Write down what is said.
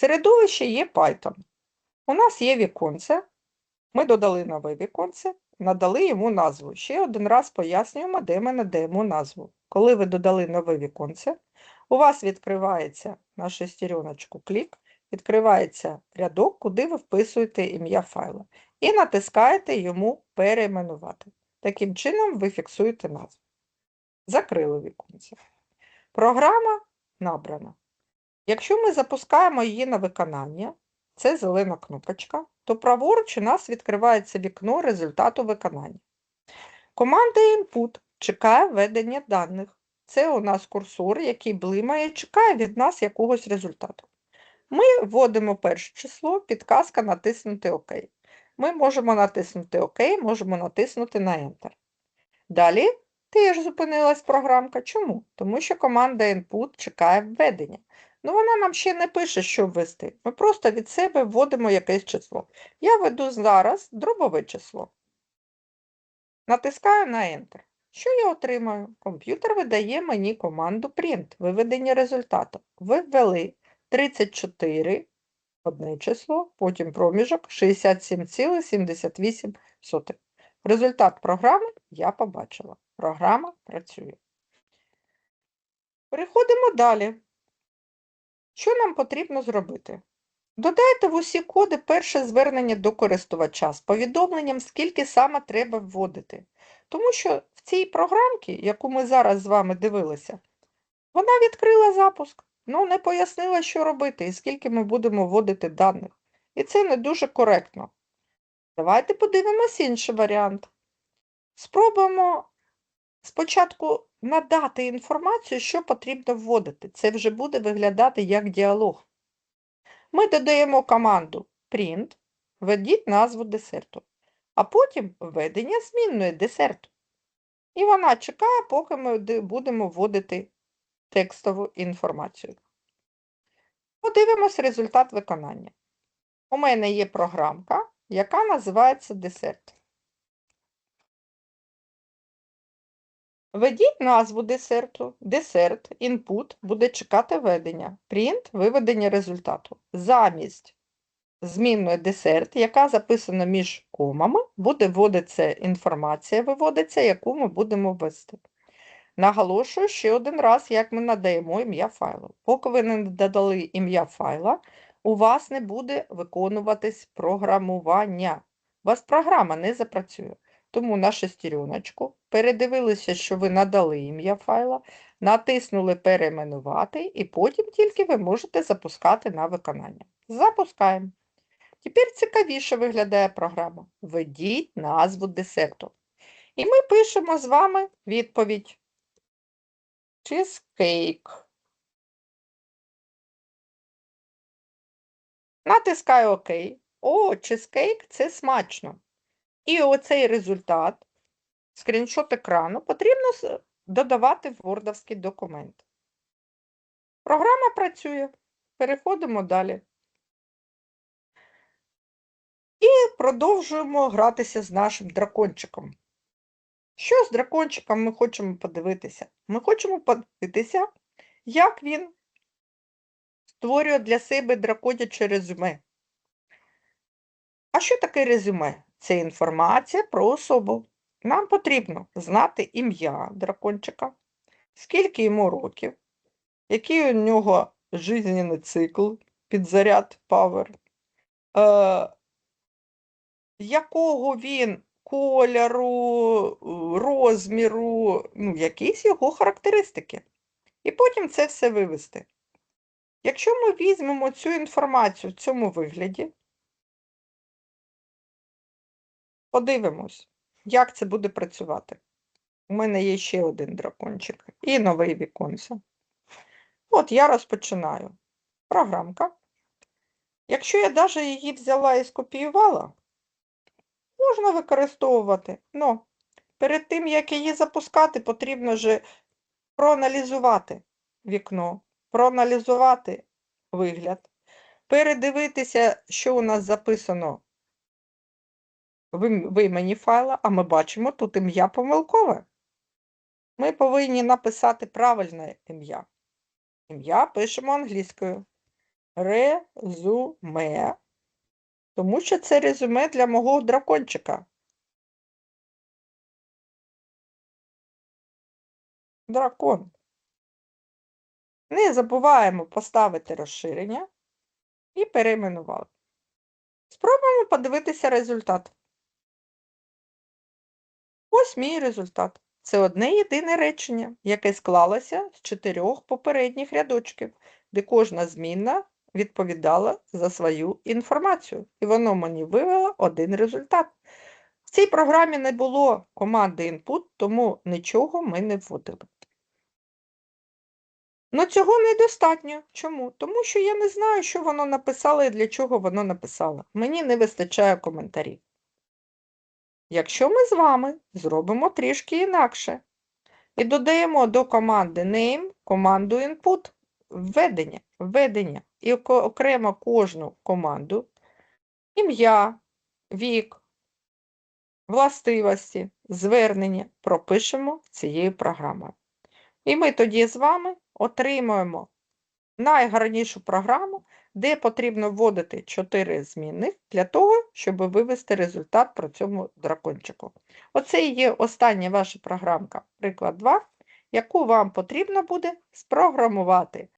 Середовище є Python. У нас є віконце. Ми додали нове віконце, надали йому назву. Ще один раз пояснюємо, де ми надаємо назву. Коли ви додали нове віконце, у вас відкривається на шестереночку клік, відкривається рядок, куди ви вписуєте ім'я файла, і натискаєте йому перейменувати. Таким чином ви фіксуєте назву. Закрили віконце. Програма набрана. Якщо ми запускаємо її на виконання, це зелена кнопочка, то праворуч у нас відкривається вікно результату виконання. Команда Input чекає введення даних. Це у нас курсор, який блимає, чекає від нас якогось результату. Ми вводимо перше число, підказка натиснути ОК. Ми можемо натиснути ОК, можемо натиснути на Enter. Далі теж зупинилась програмка. Чому? Тому що команда Input чекає введення. Ну, вона нам ще не пише, що ввести. Ми просто від себе вводимо якесь число. Я веду зараз дробове число. Натискаю на Enter. Що я отримаю? Комп'ютер видає мені команду Print, виведення результату. Ви ввели 34, одне число, потім проміжок 67,78. Результат програми я побачила. Програма працює. Переходимо далі. Що нам потрібно зробити? Додайте в усі коди перше звернення до користувача з повідомленням, скільки саме треба вводити. Тому що в цій програмці, яку ми зараз з вами дивилися, вона відкрила запуск, але не пояснила, що робити і скільки ми будемо вводити даних. І це не дуже коректно. Давайте подивимось інший варіант. Спробуємо спочатку надати інформацію, що потрібно вводити. Це вже буде виглядати як діалог. Ми додаємо команду print, введіть назву десерту, а потім введення змінної десерту. І вона чекає, поки ми будемо вводити текстову інформацію. Подивимось результат виконання. У мене є програмка, яка називається десерт. Введіть назву десерту, десерт, інпут буде чекати введення, print – виведення результату. Замість змінної десерт, яка записана між комами, буде вводитися інформація, виводиться, яку ми будемо ввести. Наголошую ще один раз, як ми надаємо ім'я файлу. Поки ви не додали ім'я файла, у вас не буде виконуватись програмування. У вас програма не запрацює. Тому на шестереночку передивилися, що ви надали ім'я файла, натиснули перейменувати, і потім тільки ви можете запускати на виконання. Запускаємо. Тепер цікавіше виглядає програма. Введіть назву десерту. І ми пишемо з вами відповідь. Cheesecake. Натискаю ОК. О, чизкейк це смачно. І оцей результат, скріншот екрану, потрібно додавати в вордовський документ. Програма працює. Переходимо далі. І продовжуємо гратися з нашим дракончиком. Що з дракончиком ми хочемо подивитися? Ми хочемо подивитися, як він створює для себе драконяче резюме. А що таке резюме? Це інформація про особу. Нам потрібно знати ім'я дракончика, скільки йому років, який у нього жизненний цикл, підзаряд Power, е, якого він кольору, розміру, ну, якісь його характеристики. І потім це все вивести. Якщо ми візьмемо цю інформацію в цьому вигляді, подивимось, як це буде працювати. У мене є ще один дракончик і новий віконце. От я розпочинаю. Програмка. Якщо я навіть її взяла і скопіювала, можна використовувати. Но перед тим, як її запускати, потрібно же проаналізувати вікно, проаналізувати вигляд, передивитися, що у нас записано в ім- в імені файла, а ми бачимо тут ім'я помилкове. Ми повинні написати правильне ім'я. Ім'я пишемо англійською. резюме, тому що це резюме для мого дракончика. Дракон. Не забуваємо поставити розширення і перейменували. Спробуємо подивитися результат. Ось мій результат. Це одне єдине речення, яке склалося з чотирьох попередніх рядочків, де кожна змінна відповідала за свою інформацію, і воно мені вивело один результат. В цій програмі не було команди input, тому нічого ми не вводили. Ну цього недостатньо. Чому? Тому що я не знаю, що воно написало і для чого воно написало. Мені не вистачає коментарів. Якщо ми з вами зробимо трішки інакше і додаємо до команди name команду input введення, введення і окремо кожну команду ім'я, вік, властивості, звернення пропишемо цією програмою. І ми тоді з вами отримуємо найгарнішу програму, де потрібно вводити 4 змінних для того, щоб вивести результат про цьому дракончику. Оце і є остання ваша програмка, приклад 2, яку вам потрібно буде спрограмувати